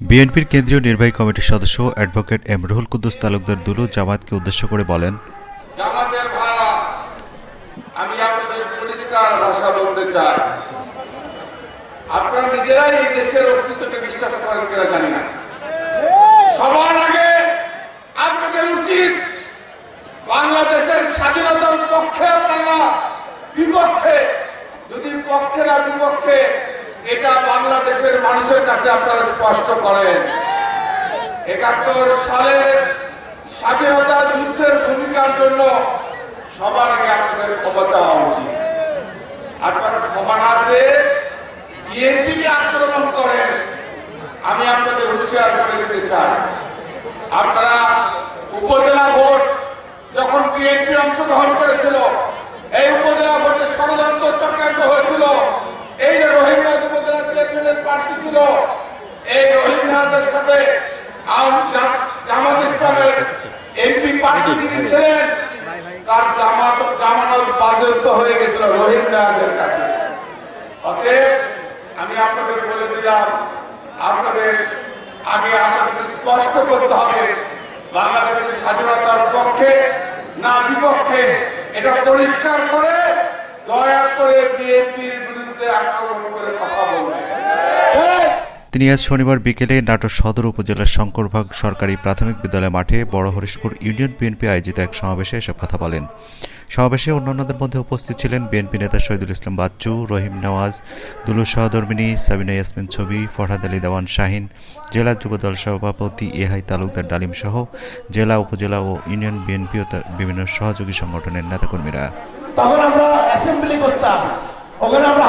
বিএনপির কেন্দ্রীয় নির্বাহী কমিটির সদস্য অ্যাডভোকেট এম রুহুল কুদ্দুস তালুকদার দুলু জামাতকে উদ্দেশ্য করে বলেন আমি আপনাদের চাই। আপনারা নিজেরাই দেশের অস্তিত্বকে বিশ্বাস আগে আপনাদের উচিত বাংলাদেশের স্বাধীনতার পক্ষে আপনারা বিপক্ষে, যদি পক্ষে না বিপক্ষে এটা বাংলাদেশের মানুষের কাছে আপনারা স্পষ্ট করেন। একাত্তর সালের স্বাধীনতা যুদ্ধের ভূমিকার জন্য সবার আগে আপনাদের ক্ষমা চাওয়া উচিত। আপনারা ক্ষমা না চেয়ে বিএনপিকে আক্রমণ করেন, আমি আপনাদের হুঁশিয়ার করে দিতে চাই। আপনারা উপজেলা ভোট যখন বিএনপি অংশগ্রহণ করেছিল এই উপজেলা ভোটে ষড়যন্ত্র চক্রান্ত হয়েছিল এই যে রোহিঙ্গা উপজেলা চেয়ারম্যানের প্রার্থী ছিল এই রোহিঙ্গাদের সাথে জামাত ইসলামের এমপি প্রার্থী যিনি ছিলেন তার জামাত জামানত বাজেয়াপ্ত হয়ে গেছিল রোহিঙ্গাদের কাছে। অতএব আমি আপনাদের বলে দিলাম আপনাদের আগে আপনাদের স্পষ্ট করতে হবে বাংলাদেশের স্বাধীনতার পক্ষে না বিপক্ষে এটা পরিষ্কার করে দয়া করে বিএনপির বিরুদ্ধে আক্রমণ তিনি আজ শনিবার বিকেলে নাটোর সদর উপজেলার শঙ্করভাগ সরকারি প্রাথমিক বিদ্যালয় মাঠে বড় হরিশপুর ইউনিয়ন বিএনপি আয়োজিত এক সমাবেশে এসব কথা বলেন। সমাবেশে অন্যান্যদের মধ্যে উপস্থিত ছিলেন বিএনপি নেতা শহীদুল ইসলাম বাচ্চু, রহিম নওয়াজ দুলু সহধর্মিনী সাবিনা ইয়াসমিন ছবি, ফরহাদ আলী দেওয়ান শাহিন, জেলা যুবদল সভাপতি এহাই তালুকদার ডালিম সহ জেলা, উপজেলা ও ইউনিয়ন বিএনপি ও বিভিন্ন সহযোগী সংগঠনের নেতাকর্মীরা। তখন আমরা অ্যাসেম্বলি করতাম। ওখানে আমরা